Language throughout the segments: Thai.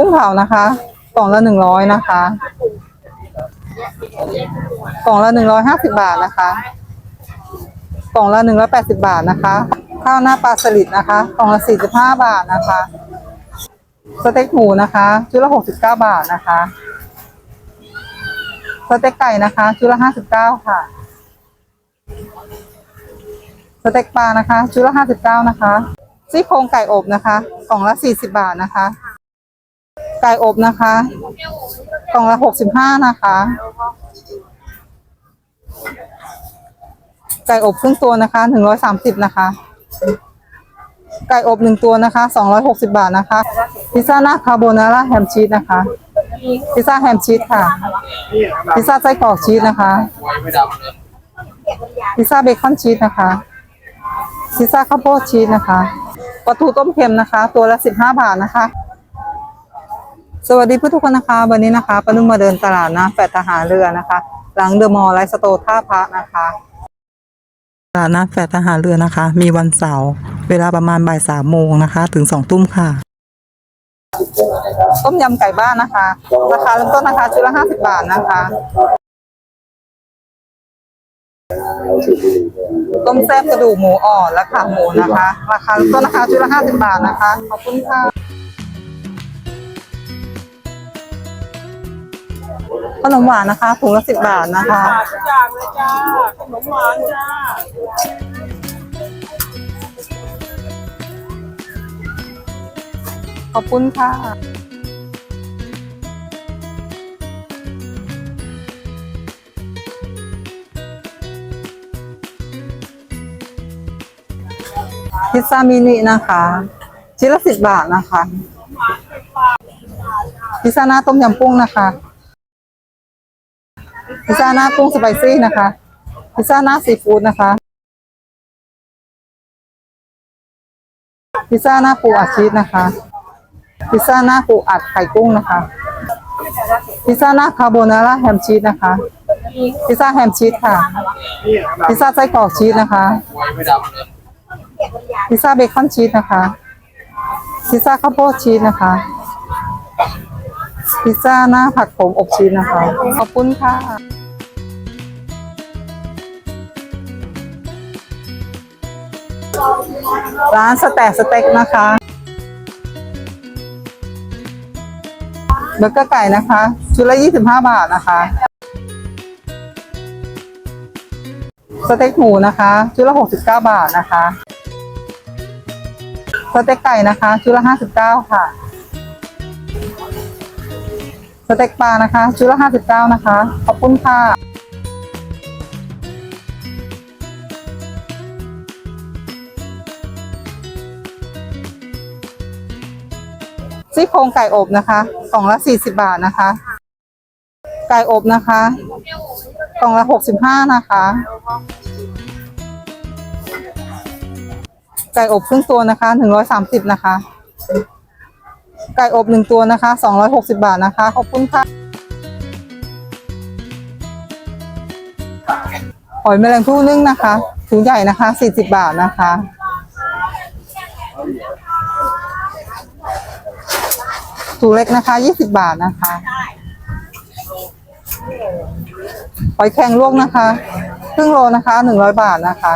กุ้งเผานะคะกล่องละหนึ่งร้อยนะคะกล่องละหนึ่งร้อยห้าสิบาทนะคะกล่องละหนึ่งร้อยแปดสิบาทนะคะ ข้าวหน้าปลาสลิดนะคะกล่องละสี่สิบห้าบาทนะคะสเต็กหมูนะคะชุดละหกสิบเก้าบาทนะคะสเต็กไก่นะคะชุดละห้าสิบเก้าค่ะสเต็กปลานะคะชุดละห้าสิบเก้านะคะซี่โครงไก่อบนะคะกล่องละสี่สิบาทนะคะ ไก่อบนะคะกล่องละหกสิบห้านะคะ ไก่อบครึ่งตัวนะคะหนึ่งร้อยสามสิบนะคะ ไก่อบหนึ่งตัวนะคะสองร้อยหกสิบาทนะคะ พิซซ่าหน้าคาโบนาร่าแฮมชีสนะคะ พิซซ่าแฮมชีสค่ะ พิซซ่าไส้กรอกชีสนะคะ พิซซ่าเบคอนชีสนะคะ พิซซ่าข้าวโพดชีสนะคะปลาทูต้มเค็มนะคะ ตัวละสิบห้าบาทนะคะ สวัสดีผู้ทุกคนนะคะ วันนี้นะคะปานุ่มมาเดินตลาดนะแฟดทหารเรือนะคะ หลังเดอะมอลล์ไลฟ์สโตร์ท่าพระนะคะตลาดนัดแฟดทหารเรือนะคะ มีวันเสาร์เวลาประมาณบ่ายสามโมงนะคะ ถึงสองทุ่มค่ะ ต้มยำไก่บ้านนะคะราคาเริ่มต้นนะคะชุดละห้าสิบบาทนะคะต้มแซ่บกระดูกหมูอ่อนและขาหมูนะคะ ราคาเริ่มต้นนะคะชุดละห้าสิบบาทนะคะขอบคุณค่ะ ขนมหวานนะคะถุงละสิบบาทนะคะทุกอย่างเลยจ้าขนมหวานจ้าขอบคุณค่ะพิซซ่ามินินะคะชิ้นละสิบบาทนะคะพิซซ่าหน้าต้มยำกุ้งนะคะ พิซซ่าหน้ากุ้งสไปซี่นะคะพิซซ่าหน้าซีฟู้ดนะคะพิซซ่าหน้าปูอัดชีสนะคะพิซซ่าหน้าปูอัดไข่กุ้งนะคะพิซซ่าหน้าคาโบนาร่าแฮมชีสนะคะพิซซ่าแฮมชีสค่ะพิซซ่าไส้กรอกชีสนะคะพิซซ่าเบคอนชีสนะคะพิซซ่าข้าวโพดชีสนะคะพิซซ่าหน้าผักผมอบชีสนะคะ ขอบคุณค่ะ ร้านสแต็กสเต็กนะคะเบอร์เกอร์ไก่นะคะชุดละยี่สิบห้าบาทนะคะสเต็กหมูนะคะชุดละหกสิบเก้าบาทนะคะสเต็กไก่นะคะชุดละห้าสิบเก้าค่ะสเต็กปลานะคะชุดละห้าสิบเก้านะคะ ขอบคุณค่ะ ซี่โครงไก่อบนะคะกล่องละสี่สิบาทนะคะ ไก่อบนะคะกล่องละหกสิบห้านะคะ ไก่อบครึ่งตัวนะคะหนึ่งร้อยสามสิบนะคะ ไก่อบหนึ่งตัวนะคะสองร้อยหกสิบาทนะคะ ขอบคุณค่ะหอยแมลงภู่นึ่งนะคะถุงใหญ่นะคะสี่สิบาทนะคะ ถุงเล็กนะคะยี่สิบาทนะคะหอยแครงลวกนะคะครึ่งโลนะคะหนึ่งร้อยบาทนะคะ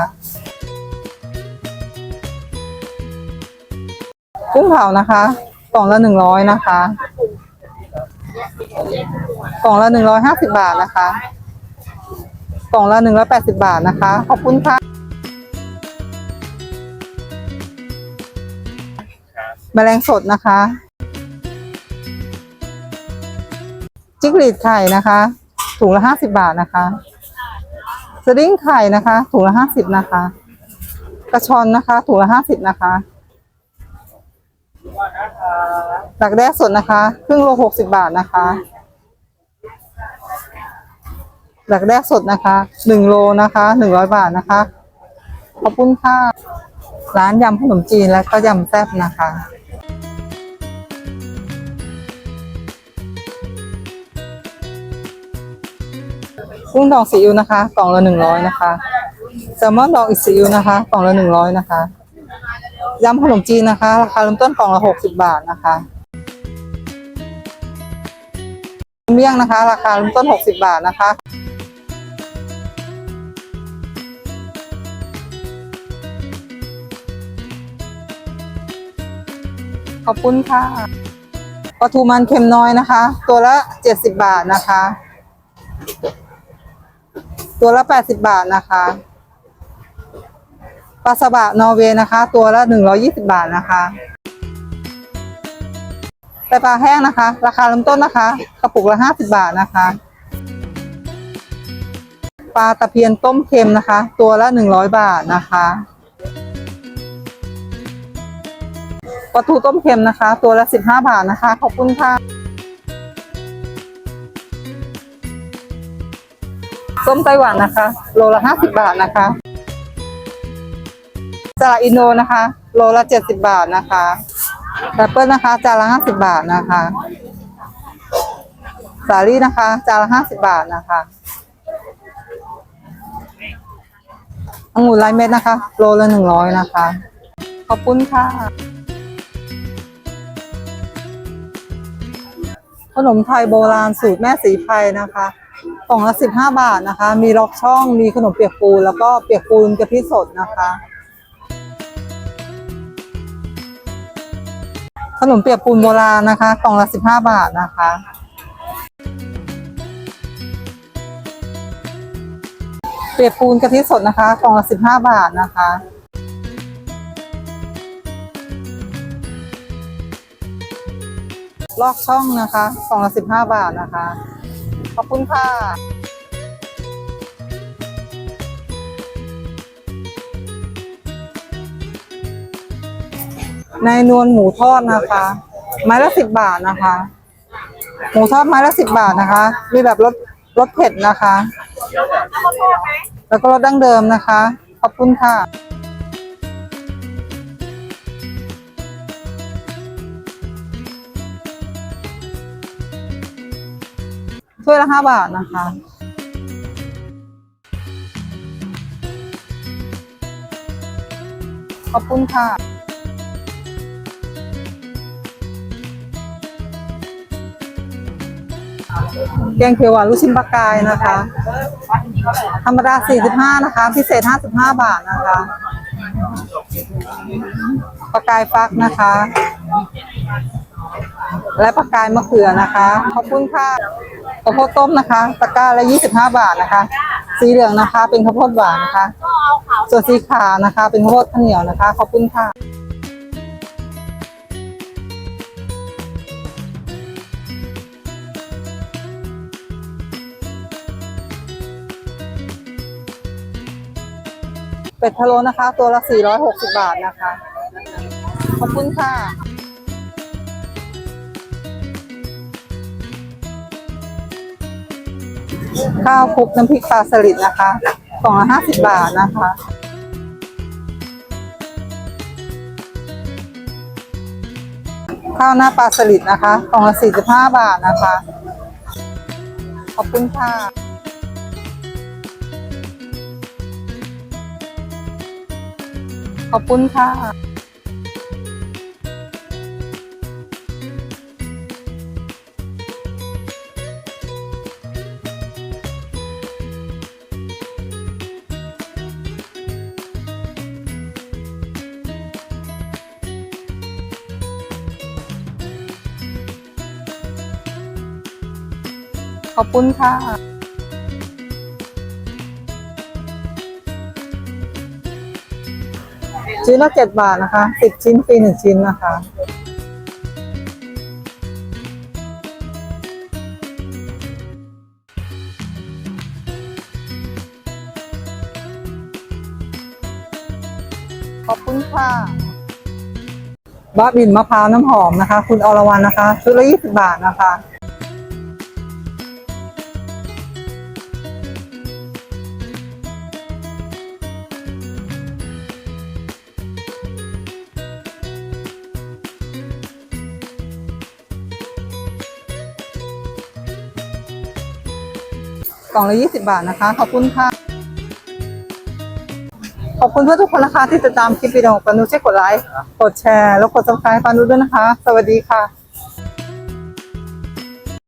กุ้งเผานะคะกล่องละหนึ่งร้อยนะคะกล่องละหนึ่งร้อยห้าสิบาทนะคะกล่องละหนึ่งร้อยแปดสิบาทนะคะ ขอบคุณค่ะแมลงสดนะคะ จิ้งหรีดไข่นะคะ ถุงละห้าสิบาทนะคะสดิ้งไข่นะคะ ถุงละห้าสิบนะคะ กระชอนนะคะ ถุงละห้าสิบนะคะดักแด้สดนะคะ ครึ่งโลหกสิบาทนะคะดักแด้สดนะคะหนึ่งโลนะคะหนึ่งร้อยบาทนะคะขอบคุณค่ะร้านยำขนมจีนและก็ยำแซ่บนะคะ กุ้งดองซีอิ๊วนะคะ กล่องละหนึ่งร้อยนะคะแซลมอนดองอีกซีอิ๊วนะคะ กล่องละหนึ่งร้อยนะคะยำขนมจีนนะคะ ราคาเริ่มต้นกล่องละหกสิบบาทนะคะเมี่ยงนะคะ ราคาเริ่มต้น60บาทนะคะขอบคุณค่ะปลาทูมันเค็มน้อยนะคะ ตัวละ 70 บาทนะคะ ตัวละ 80 บาทนะคะปลาสบะนอร์เวย์นะคะ ตัวละ 120 บาทนะคะแต่ปลาแห้งนะคะ ราคาเริ่มต้นนะคะ กระปุกละ 50 บาทนะคะ ปลาตะเพียนต้มเค็มนะคะ ตัวละ 100 บาทนะคะปลาทูต้มเค็มนะคะ ตัวละ 15 บาทนะคะ ขอบคุณค่ะ ส้มไต้หวันนะคะ โลละ50บาทนะคะสละอินโดนะคะ โลละเจ็ดสิบาทนะคะแอปเปิลนะคะ จานละห้าสิบาทนะคะ สาลี่นะคะ จานละห้าสิบาทนะคะองุ่นลายเม็ดนะคะ โลละหนึ่งร้อยนะคะ ขอบคุณค่ะ ขนมไทยโบราณสูตรแม่สีไพรนะคะ กล่องละสิบห้าบาทนะคะ มีล็อกช่อง มีขนมเปียกปูนแล้วก็เปียกปูนกะทิสดนะคะ ขนมเปียกปูนโบราณนะคะ กล่องละสิบห้าบาทนะคะ เปียกปูนกะทิสดนะคะ กล่องละสิบห้าบาทนะคะลอกช่องนะคะกล่องละสิบห้าบาทนะคะ ขอบคุณค่ะในนวลหมูทอดนะคะ ไม้ละสิบบาทนะคะ หมูทอดไม้ละสิบบาทนะคะ มีแบบรสรสเผ็ดนะคะ แล้วก็รสดั้งเดิมนะคะ ขอบคุณค่ะ ถ้วยละห้าบาทนะคะขอบคุณค่ะ แกงเขียวหวานลูกชิ้นปลากายนะคะ ธรรมดา 45 นะคะ พิเศษ 55 บาทนะคะปลากายฟักนะคะ และปลากายมะเขือนะคะ ขอบคุณค่ะ ข้าวโพดต้มนะคะ ตะกร้าละ 25 บาทนะคะ สีเหลืองนะคะ เป็นข้าวโพดหวานนะคะ ส่วนสีขาวนะคะ เป็นข้าวโพดข้าวเหนียวนะคะ ขอบคุณค่ะเป็ดพะโล้นะคะ ตัวละ 460 บาทนะคะ ขอบคุณค่ะ ข้าวคลุกน้ำพริกปลาสลิดนะคะกล่องละ50บบาทนะคะข้าวหน้าปลาสลิดนะคะกล่องละ45บาทนะคะ ขอบคุณค่ะขอบคุณค่ะ ขอบคุณค่ะชิ้นละเจ็ดบาทนะคะสิบชิ้นฟรีหนึ่งชิ้นนะคะ ขอบคุณค่ะ บ้าบินมะพร้าวน้ำหอมนะคะ คุณอรวรรณนะคะชุดละยี่สิบบาทนะคะ กล่องละยี่สิบาทนะคะ ขอบคุณค่ะ ขอบคุณเพื่อนทุกคนนะคะที่ติดตามคลิปวิดีโอของปานุช่วยกดไลค์ กดแชร์ แล้วกดซับสไครต์ปานุด้วยนะคะ สวัสดีค่ะ